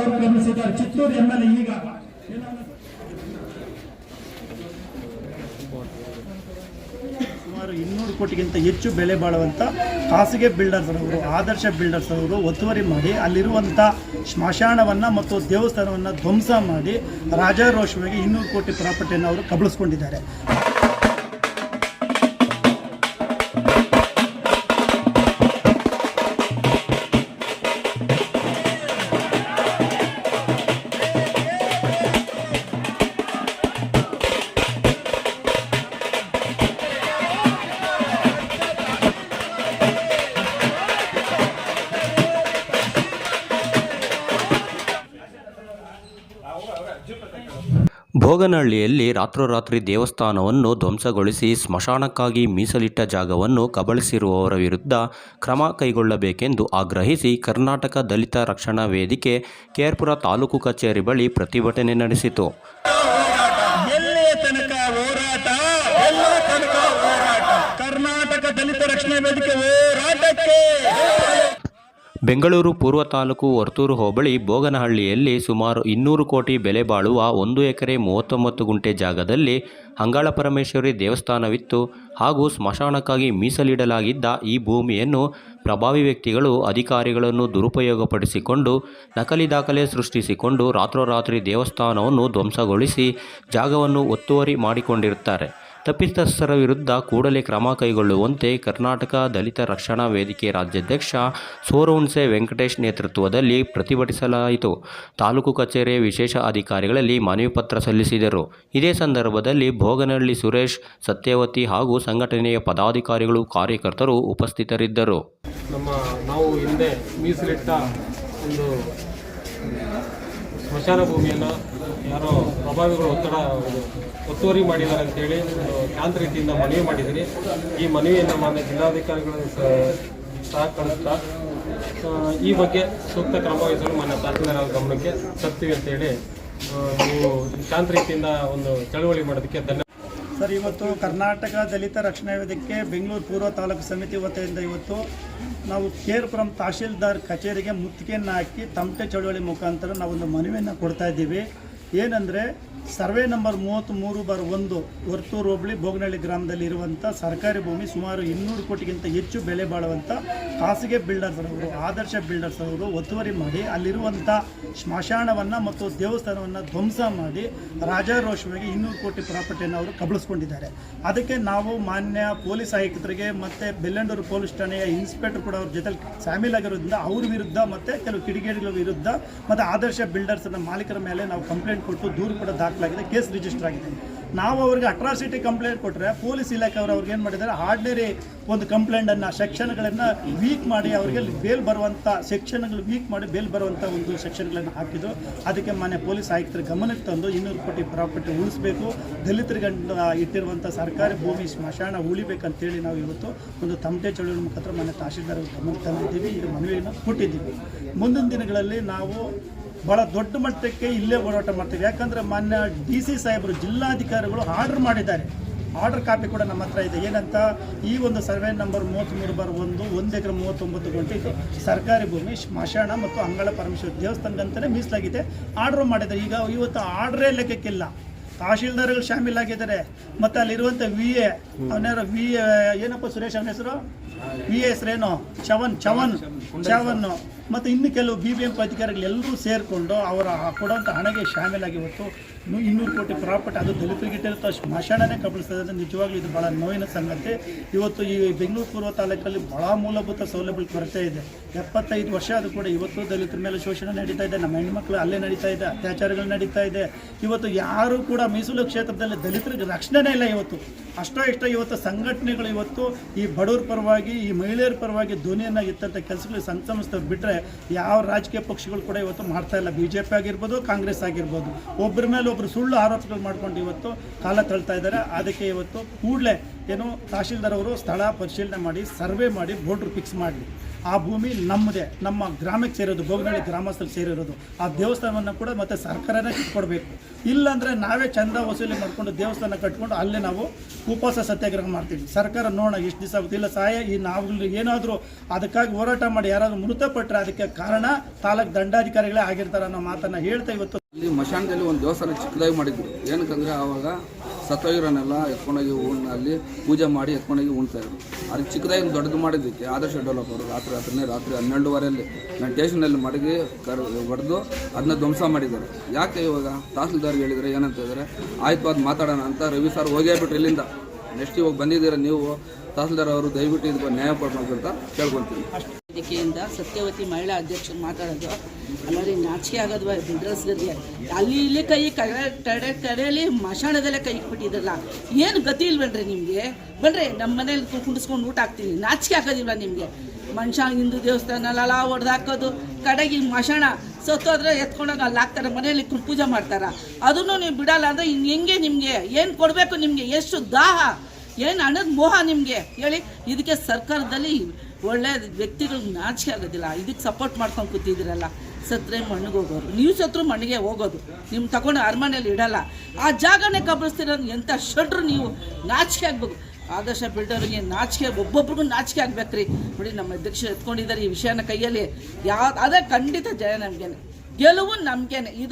ಅವರು ಗಮನಿಸಿದ್ದಾರೆ Chittoor M L ಈಗ. ಸುಮಾರು ಇನ್ನೂರು ಕೋಟಿಗಿಂತ ಹೆಚ್ಚು ಬೆಲೆ ಬಾಳುವಂಥ ಖಾಸಗಿ ಬಿಲ್ಡರ್ಸ್ ಅವರು, ಆದರ್ಶ ಬಿಲ್ಡರ್ಸ್ ಅವರು ಒತ್ತುವರಿ ಮಾಡಿ ಅಲ್ಲಿರುವಂಥ ಸ್ಮಶಾನವನ್ನ ಮತ್ತು ದೇವಸ್ಥಾನವನ್ನು ಧ್ವಂಸ ಮಾಡಿ ರಾಜಾರೋಷವಾಗಿ ಇನ್ನೂರು ಕೋಟಿ ಪ್ರಾಪರ್ಟಿಯನ್ನು ಅವರು ಕಬಳಿಸ್ಕೊಂಡಿದ್ದಾರೆ. ಭೋಗನಹಳ್ಳಿಯಲ್ಲಿ ರಾತ್ರೋರಾತ್ರಿ ದೇವಸ್ಥಾನವನ್ನು ಧ್ವಂಸಗೊಳಿಸಿ ಸ್ಮಶಾನಕ್ಕಾಗಿ ಮೀಸಲಿಟ್ಟ ಜಾಗವನ್ನು ಕಬಳಿಸಿರುವವರ ವಿರುದ್ಧ ಕ್ರಮ ಕೈಗೊಳ್ಳಬೇಕೆಂದು ಆಗ್ರಹಿಸಿ ಕರ್ನಾಟಕ ದಲಿತ ರಕ್ಷಣಾ ವೇದಿಕೆ ಕೇರ್ಪುರ ತಾಲೂಕು ಕಚೇರಿ ಬಳಿ ಪ್ರತಿಭಟನೆ ನಡೆಸಿತು. ಬೆಂಗಳೂರು ಪೂರ್ವ ತಾಲೂಕು ವರ್ತೂರು ಹೋಬಳಿ ಬೋಗನಹಳ್ಳಿಯಲ್ಲಿ ಸುಮಾರು ಇನ್ನೂರು ಕೋಟಿ ಬೆಲೆ ಬಾಳುವ ಒಂದು ಎಕರೆ ಮೂವತ್ತೊಂಬತ್ತು ಗುಂಟೆ ಜಾಗದಲ್ಲಿ ಅಂಗಾಳ ಪರಮೇಶ್ವರಿ ದೇವಸ್ಥಾನವಿತ್ತು ಹಾಗೂ ಸ್ಮಶಾನಕ್ಕಾಗಿ ಮೀಸಲಿಡಲಾಗಿದ್ದ ಈ ಭೂಮಿಯನ್ನು ಪ್ರಭಾವಿ ವ್ಯಕ್ತಿಗಳು, ಅಧಿಕಾರಿಗಳನ್ನು ದುರುಪಯೋಗಪಡಿಸಿಕೊಂಡು, ನಕಲಿ ದಾಖಲೆ ಸೃಷ್ಟಿಸಿಕೊಂಡು ರಾತ್ರೋರಾತ್ರಿ ದೇವಸ್ಥಾನವನ್ನು ಧ್ವಂಸಗೊಳಿಸಿ ಜಾಗವನ್ನು ಒತ್ತುವರಿ ಮಾಡಿಕೊಂಡಿರುತ್ತಾರೆ. ತಪ್ಪಿತಸ್ಥರ ವಿರುದ್ಧ ಕೂಡಲೇ ಕ್ರಮ ಕೈಗೊಳ್ಳುವಂತೆ ಕರ್ನಾಟಕ ದಲಿತ ರಕ್ಷಣಾ ವೇದಿಕೆ ರಾಜ್ಯಾಧ್ಯಕ್ಷ ಸೋರಹುಣಸೆ ವೆಂಕಟೇಶ್ ನೇತೃತ್ವದಲ್ಲಿ ಪ್ರತಿಭಟಿಸಲಾಯಿತು. ತಾಲೂಕು ಕಚೇರಿ ವಿಶೇಷ ಅಧಿಕಾರಿಗಳಲ್ಲಿ ಮನವಿ ಪತ್ರ ಸಲ್ಲಿಸಿದರು. ಇದೇ ಸಂದರ್ಭದಲ್ಲಿ ಭೋಗನಹಳ್ಳಿ ಸುರೇಶ್, ಸತ್ಯವತಿ ಹಾಗೂ ಸಂಘಟನೆಯ ಪದಾಧಿಕಾರಿಗಳು ಕಾರ್ಯಕರ್ತರು ಉಪಸ್ಥಿತರಿದ್ದರು. ನಮ್ಮ ನಾವು ಹಿಂದೆ ಮೀಸಲಿಟ್ಟ ಒಂದು ಸ್ಮಶಾನ ಭೂಮಿಯನ್ನು ಯಾರೋ ಪ್ರಭಾವಿಗಳು ಒತ್ತಡ, ಒತ್ತುವರಿ ಮಾಡಿದ್ದಾರೆ ಅಂತೇಳಿ ಶಾಂತ ರೀತಿಯಿಂದ ಮನವಿ ಮಾಡಿದ್ದೀನಿ. ಈ ಮನವಿಯನ್ನು ಮಾನ್ಯ ಜಿಲ್ಲಾಧಿಕಾರಿಗಳು ಸಹ ಕಳಿಸ್ತಾ ಈ ಬಗ್ಗೆ ಸೂಕ್ತ ಕ್ರಮ ವಹಿಸಲು ಮಾನ್ಯ ತಹಸೀಲ್ದಾರ್ ಗಮನಕ್ಕೆ ತರ್ತೀವಿ ಅಂತೇಳಿ ನೀವು ಶಾಂತ ರೀತಿಯಿಂದ ಒಂದು ಚಳವಳಿ ಮಾಡೋದಕ್ಕೆ ಧನ್ಯವಾದ. ಸರ್, ಇವತ್ತು ಕರ್ನಾಟಕ ದಲಿತ ರಕ್ಷಣಾ ವೇದಿಕೆ ಬೆಂಗಳೂರು ಪೂರ್ವ ತಾಲೂಕು ಸಮಿತಿ ವತಿಯಿಂದ ಇವತ್ತು ನಾವು ಕೇರ್ಪುರಂ ತಹಶೀಲ್ದಾರ್ ಕಚೇರಿಗೆ ಮುತ್ತಿಗೆಯನ್ನು ಹಾಕಿ ತಮಟೆ ಚಳುವಳಿ ಮುಖಾಂತರ ನಾವೊಂದು ಮನವಿಯನ್ನು ಕೊಡ್ತಾ ಇದ್ದೀವಿ. ಏನಂದರೆ ಸರ್ವೆ ನಂಬರ್ ಮೂವತ್ತ್ಮೂರು ಬಾರ್ ಒಂದು, ವರ್ತೂರು ಹೋಬಳಿ ಬೋಗನಹಳ್ಳಿ ಗ್ರಾಮದಲ್ಲಿ ಇರುವಂಥ ಸರ್ಕಾರಿ ಭೂಮಿ ಸುಮಾರು ಇನ್ನೂರು ಕೋಟಿಗಿಂತ ಹೆಚ್ಚು ಬೆಲೆ ಬಾಳುವಂಥ ಖಾಸಗಿ ಬಿಲ್ಡರ್ಸ್ ಅವರು, ಆದರ್ಶ ಬಿಲ್ಡರ್ಸ್ ಅವರು ಒತ್ತುವರಿ ಮಾಡಿ ಅಲ್ಲಿರುವಂಥ ಸ್ಮಶಾನವನ್ನು ಮತ್ತು ದೇವಸ್ಥಾನವನ್ನು ಧ್ವಂಸ ಮಾಡಿ ರಾಜಾರೋಷವಾಗಿ ಇನ್ನೂರು ಕೋಟಿ ಪ್ರಾಪರ್ಟಿಯನ್ನು ಅವರು ಕಬಳಿಸ್ಕೊಂಡಿದ್ದಾರೆ. ಅದಕ್ಕೆ ನಾವು ಮಾನ್ಯ ಪೊಲೀಸ್ ಆಯುಕ್ತರಿಗೆ ಮತ್ತು ಬೆಲ್ಲಂಡೂರು ಪೊಲೀಸ್ ಠಾಣೆಯ ಇನ್ಸ್ಪೆಕ್ಟರ್ ಕೂಡ ಅವ್ರ ಜೊತೆ ಶಾಮೀಲಾಗಿರೋದ್ರಿಂದ ಅವ್ರ ವಿರುದ್ಧ ಮತ್ತು ಕೆಲವು ಕಿಡಿಗೇಡಿಗಳ ವಿರುದ್ಧ ಮತ್ತು ಆದರ್ಶ ಬಿಲ್ಡರ್ಸ್ನ ಮಾಲೀಕರ ಮೇಲೆ ನಾವು ಕಂಪ್ಲೇಂಟ್ ಕೊಟ್ಟು ದೂರು ಕೂಡ ದಾಖಲಾಗಿದೆ ಕೇಸ್ ರಿಜಿಸ್ಟರ್ ಆಗಿದೆ. ನಾವು ಅವ್ರಿಗೆ ಅಟ್ರಾಸಿಟಿ ಕಂಪ್ಲೇಂಟ್ ಕೊಟ್ಟರೆ ಪೊಲೀಸ್ ಇಲಾಖೆಯವರು ಅವ್ರಿಗೆ ಏನು ಮಾಡಿದ್ದಾರೆ? ಆರ್ಡಿನರಿ ಒಂದು ಕಂಪ್ಲೇಂಟನ್ನು ಸೆಕ್ಷನ್ಗಳನ್ನು ವೀಕ್ ಮಾಡಿ ಅವರಿಗೆ ಬೇಲ್ ಬರುವಂಥ ಸೆಕ್ಷನ್ಗಳು ವೀಕ್ ಮಾಡಿ ಬೇಲ್ ಬರುವಂಥ ಒಂದು ಸೆಕ್ಷನ್ಗಳನ್ನು ಹಾಕಿದ್ರು. ಅದಕ್ಕೆ ಮಾನ್ಯ ಪೊಲೀಸ್ ಆಯುಕ್ತರ ಗಮನಕ್ಕೆ ತಂದು ಇನ್ನೂರು ಕೋಟಿ ಪ್ರಾಪರ್ಟಿ ಉಳಿಸ್ಬೇಕು. ದಲಿತರಿಗೆ ಇಟ್ಟಿರುವಂಥ ಸರ್ಕಾರಿ ಭೂಮಿ ಸ್ಮಶಾನ ಉಳಿಬೇಕಂತೇಳಿ ನಾವು ಇವತ್ತು ಒಂದು ತಮಟೆ ಚಳುವಳಿ ಮುಖಾಂತರ ಮಾನ್ಯ ತಹಶೀಲ್ದಾರ್ ಗಮನಕ್ಕೆ ತಂದಿದ್ದೀವಿ. ಇದು ಮನವಿಯನ್ನು ಕೊಟ್ಟಿದ್ದೀವಿ. ಮುಂದಿನ ದಿನಗಳಲ್ಲಿ ನಾವು ಭಾಳ ದೊಡ್ಡ ಮಟ್ಟಕ್ಕೆ ಇಲ್ಲೇ ಹೋರಾಟ ಮಾಡ್ತೀವಿ. ಯಾಕಂದರೆ ಮಾನ್ಯ ಡಿ ಸಿ ಸಾಹೇಬರು ಜಿಲ್ಲಾಧಿಕಾರಿಗಳು ಆರ್ಡರ್ ಮಾಡಿದ್ದಾರೆ. ಆರ್ಡರ್ ಕಾಪಿ ಕೂಡ ನಮ್ಮ ಹತ್ರ ಇದೆ. ಏನಂತ ಈ ಒಂದು ಸರ್ವೆ ನಂಬರ್ ಮೂವತ್ತ್ಮೂರು ಬಾರ್ ಒಂದು ಒಂದು ಎಕರೆ ಮೂವತ್ತೊಂಬತ್ತು ಗಂಟೆ ಇದು ಸರ್ಕಾರಿ ಭೂಮಿ ಸ್ಮಶಾನ ಮತ್ತು ಅಂಗಳ ಪರಮೇಶ್ವರ ದೇವಸ್ಥಾನಕ್ಕಂತಲೇ ಮೀಸಲಾಗಿದೆ. ಆರ್ಡರ್ ಮಾಡಿದ್ದಾರೆ. ಈಗ ಇವತ್ತು ಆರ್ಡ್ರೇ ಲೆಕ್ಕಕ್ಕಿಲ್ಲ. ತಹಶೀಲ್ದಾರ್ಗಳು ಶಾಮೀಲಾಗಿದ್ದಾರೆ ಮತ್ತು ಅಲ್ಲಿರುವಂಥ ವಿ ಎ ಅವನ್ಯಾರು ವಿ ಎ ಏನಪ್ಪ ಸುರೇಶ್ ಅವನ ಹೆಸರು? ವಿ ಎ ಹೆಸರೇನು? ಚವನ್ ಚವನ್. ಚವನ್. ಮತ್ತು ಇನ್ನು ಕೆಲವು ಬಿ ಬಿ ಎಂ ಪಿ ಅಧಿಕಾರಿಗಳು ಎಲ್ಲರೂ ಸೇರಿಕೊಂಡು ಅವರ ಕೊಡುವಂಥ ಹಣಗೆ ಶಾಮೀಲಾಗಿ ಇವತ್ತು ಇನ್ನೂರು ಕೋಟಿ ಪ್ರಾಪರ್ಟಿ ಅದು ದಲಿತರಿಗೆ ಅಷ್ಟು ಸ್ಮಶಾನನೇ ಕಬಳಿಸ್ತದೆ. ನಿಜವಾಗ್ಲೂ ಇದು ಭಾಳ ನೋವಿನ ಸಂಗತಿ. ಇವತ್ತು ಈ ಬೆಂಗಳೂರು ಪೂರ್ವ ತಾಲೂಕಲ್ಲಿ ಭಾಳ ಮೂಲಭೂತ ಸೌಲಭ್ಯಗಳ ಕೊರತೆ ಇದೆ. ಎಪ್ಪತ್ತೈದು ವರ್ಷ ಅದು ಕೂಡ ಇವತ್ತು ದಲಿತರ ಮೇಲೆ ಶೋಷಣೆ ನಡೀತಾ ಇದೆ. ನಮ್ಮ ಹೆಣ್ಮಕ್ಳು ಅಲ್ಲೇ ನಡೀತಾ ಇದೆ. ಅತ್ಯಾಚಾರಗಳು ನಡೀತಾ ಇದೆ. ಇವತ್ತು ಯಾರು ಕೂಡ ಮೀಸಲು ಕ್ಷೇತ್ರದಲ್ಲಿ ದಲಿತರಿಗೆ ರಕ್ಷಣೆನೇ ಇಲ್ಲ ಇವತ್ತು. ಅಷ್ಟೋ ಇಷ್ಟೋ ಇವತ್ತು ಸಂಘಟನೆಗಳು ಇವತ್ತು ಈ ಬಡವರ ಪರವಾಗಿ, ಈ ಮಹಿಳೆಯರ ಪರವಾಗಿ ಧ್ವನಿಯನ್ನು ಇತ್ತಂಥ ಕೆಲಸಗಳು ಸಂಘ ಬಿಟ್ಟರೆ ಯಾವ ರಾಜಕೀಯ ಪಕ್ಷಗಳು ಕೂಡ ಇವತ್ತು ಮಾಡ್ತಾ ಇಲ್ಲ. ಬಿ ಜೆ ಪಿ ಆಗಿರ್ಬೋದು, ಕಾಂಗ್ರೆಸ್ ಆಗಿರ್ಬೋದು. ಒಬ್ಬರ ಮೇಲೆ ಒಬ್ಬರು ಸುಳ್ಳು ಆರೋಪಗಳು ಮಾಡ್ಕೊಂಡು ಇವತ್ತು ಕಾಲ ತಳ್ತಾ ಇದ್ದಾರೆ. ಅದಕ್ಕೆ ಇವತ್ತು ಕೂಡಲೇ ಏನು ತಹಶೀಲ್ದಾರ್ ಅವರು ಸ್ಥಳ ಪರಿಶೀಲನೆ ಮಾಡಿ, ಸರ್ವೆ ಮಾಡಿ ಬೋರ್ಡ್ರು ಫಿಕ್ಸ್ ಮಾಡಲಿ. ಆ ಭೂಮಿ ನಮ್ಮದೇ, ನಮ್ಮ ಗ್ರಾಮಕ್ಕೆ ಸೇರೋದು, ಬೋಗನಹಳ್ಳಿ ಗ್ರಾಮಸ್ಥರಿಗೆ ಸೇರಿರೋದು. ಆ ದೇವಸ್ಥಾನವನ್ನು ಕೂಡ ಮತ್ತೆ ಸರ್ಕಾರನೇ ಕಟ್ಕೊಡ್ಬೇಕು ಇಲ್ಲಾಂದರೆ ನಾವೇ ಚಂದ ವಸೂಲಿ ಮಾಡಿಕೊಂಡು ದೇವಸ್ಥಾನ ಕಟ್ಕೊಂಡು ಅಲ್ಲೇ ನಾವು ಉಪವಾಸ ಸತ್ಯಾಗ್ರಹ ಮಾಡ್ತೀವಿ. ಸರ್ಕಾರ ನೋಡೋಣ, ಎಷ್ಟು ದಿವಸ ಆಗುತ್ತೆ? ಇಲ್ಲ ಸಹಾಯ ಈ ನಾವು ಏನಾದರೂ ಅದಕ್ಕಾಗಿ ಹೋರಾಟ ಮಾಡಿ ಯಾರಾದರೂ ಮೃತಪಟ್ಟರೆ ಅದಕ್ಕೆ ಕಾರಣ ತಾಲೂಕು ದಂಡಾಧಿಕಾರಿಗಳೇ ಆಗಿರ್ತಾರೆ ಅನ್ನೋ ಮಾತನ್ನು ಹೇಳ್ತಾ ಇವತ್ತು ಇಲ್ಲಿ ಮಶಾನದಲ್ಲಿ ಒಂದು ದೇವಸ್ಥಾನ ಚಿಕ್ಕದಾಗಿ ಮಾಡಿದ್ರು. ಏನಕ್ಕಂದ್ರೆ ಆವಾಗ ಸತ್ತೋಗಿರೋನೆಲ್ಲ ಎತ್ಕೊಂಡೋಗಿ ಉಣ್ಣ ಅಲ್ಲಿ ಪೂಜೆ ಮಾಡಿ ಎತ್ಕೊಂಡೋಗಿ ಉಣ್ತಾ ಇದ್ರು. ಅದಕ್ಕೆ ಚಿಕ್ಕದಾಗಿ ಒಂದು ದೊಡ್ಡದು ಮಾಡಿದ್ದಕ್ಕೆ ಆದರ್ಶ ಡೆವಲಪರು ರಾತ್ರಿ ರಾತ್ರಿನೇ ರಾತ್ರಿ ಹನ್ನೆರಡುವರೆಯಲ್ಲಿ ನಾನು ಸ್ಟೇಷನಲ್ಲಿ ಮಡಗಿ ಕರ್, ಹೊಡೆದು ಅದನ್ನ ಧ್ವಂಸ ಮಾಡಿದ್ದಾರೆ. ಯಾಕೆ ಇವಾಗ ತಹಸೀಲ್ದಾರ್ಗೆ ಹೇಳಿದರೆ ಏನಂತ ಹೇಳಿದ್ರೆ, ಆಯ್ತು, ಅದು ಮಾತಾಡೋಣ ಅಂತ ರವಿ ಸರ್ ಹೋಗೇ ಬಿಟ್ರು ಇಲ್ಲಿಂದ. ನೆಕ್ಸ್ಟ್ ಇವಾಗ ಬಂದಿದ್ದೀರ ನೀವು, ತಹಸೀಲ್ದಾರ್ ಅವರು ದಯವಿಟ್ಟು ಇದು ನ್ಯಾಯ ಕೊಡ್ಬೇಕು ಅಂತ ಕೇಳ್ಕೊಳ್ತೀನಿ ವೇದಿಕೆಯಿಂದ ಸತ್ಯವತಿ ಮಹಿಳಾ ಅಧ್ಯಕ್ಷರು ಮಾತಾಡೋದು. ಅಲ್ಲರಿ ನಾಚಿಕೆ ಬಿದ್ರಸ್ ಗದ್ದೆ ಅಲ್ಲಿ ಇಲ್ಲಿ ಕೈ ಕಡೆ ಕಡೆ ಕಡೆಯಲ್ಲಿ ಮಶಾಣದಲ್ಲೇ ಕೈ ಇಟ್ಬಿಟ್ಟಿದ್ರಲ್ಲ, ಏನು ಗತಿ ಇಲ್ವೇನ್ರಿ ನಿಮಗೆ? ಬನ್ರಿ ನಮ್ಮ ಮನೇಲಿ ಕುಂಡಿಸ್ಕೊಂಡು ಊಟ ಹಾಕ್ತೀನಿ. ನಾಚಿಕೆ ಆಗೋದಿಲ್ಲ ನಿಮಗೆ? ಮನುಷ್ಯ ಹಿಂದೂ ದೇವಸ್ಥಾನಲ್ಲ ಹೊಡೆದಾಕೋದು ಕಡೆಗೆ ಮಶಾಣ ಸತ್ತೋದ್ರೆ ಎತ್ಕೊಂಡೋಗಿ ಅಲ್ಲಿ ಹಾಕ್ತಾರೆ ಮನೆಯಲ್ಲಿ ಪೂಜೆ ಮಾಡ್ತಾರ. ಅದನ್ನು ನೀವು ಬಿಡಲ್ಲ ಅಂದರೆ ಇನ್ನು ಹೆಂಗೆ ನಿಮಗೆ? ಏನು ಕೊಡಬೇಕು ನಿಮಗೆ? ಎಷ್ಟು ದಾಹ? ಏನು ಹಣದ ಮೋಹ ನಿಮಗೆ? ಹೇಳಿ, ಇದಕ್ಕೆ ಸರ್ಕಾರದಲ್ಲಿ ಒಳ್ಳೆ ವ್ಯಕ್ತಿಗಳಿಗೆ ನಾಚಿಕೆ ಆಗೋದಿಲ್ಲ. ಇದಕ್ಕೆ ಸಪೋರ್ಟ್ ಮಾಡ್ಕೊಂಡು ಕೂತಿದ್ದೀರಲ್ಲ ಸತ್ರೆ ಮಣ್ಣಿಗೆ ಹೋಗೋರು. ನೀವು ಸತ್ರು ಮಣ್ಣಿಗೆ ಹೋಗೋದು. ನಿಮ್ಮ ತಗೊಂಡು ಅರಮನೆಯಲ್ಲಿ ಇಡಲ್ಲ. ಆ ಜಾಗನೇ ಕಬಳಿಸ್ತಿರೋದು ಎಂಥ ಶಟ್ರು ನೀವು ನಾಚಿಕೆ ಆಗ್ಬೇಕು. ಆದರ್ಶ ಬಿಲ್ಡರ್ಗೆ ನಾಚಿಕೆ, ಒಬ್ಬೊಬ್ರಿಗೂ ನಾಚಿಕೆ ಆಗ್ಬೇಕ್ರಿ. ನೋಡಿ, ನಮ್ಮ ಅಧ್ಯಕ್ಷರು ಎತ್ಕೊಂಡಿದ್ದಾರೆ ಈ ವಿಷಯನ ಕೈಯಲ್ಲಿ. ಯಾವ ಅದೇ ಖಂಡಿತ ಜಯ ನಮಗೇನೆ. ಗೆಲುವು ನಮಗೇನೆ. ಇದು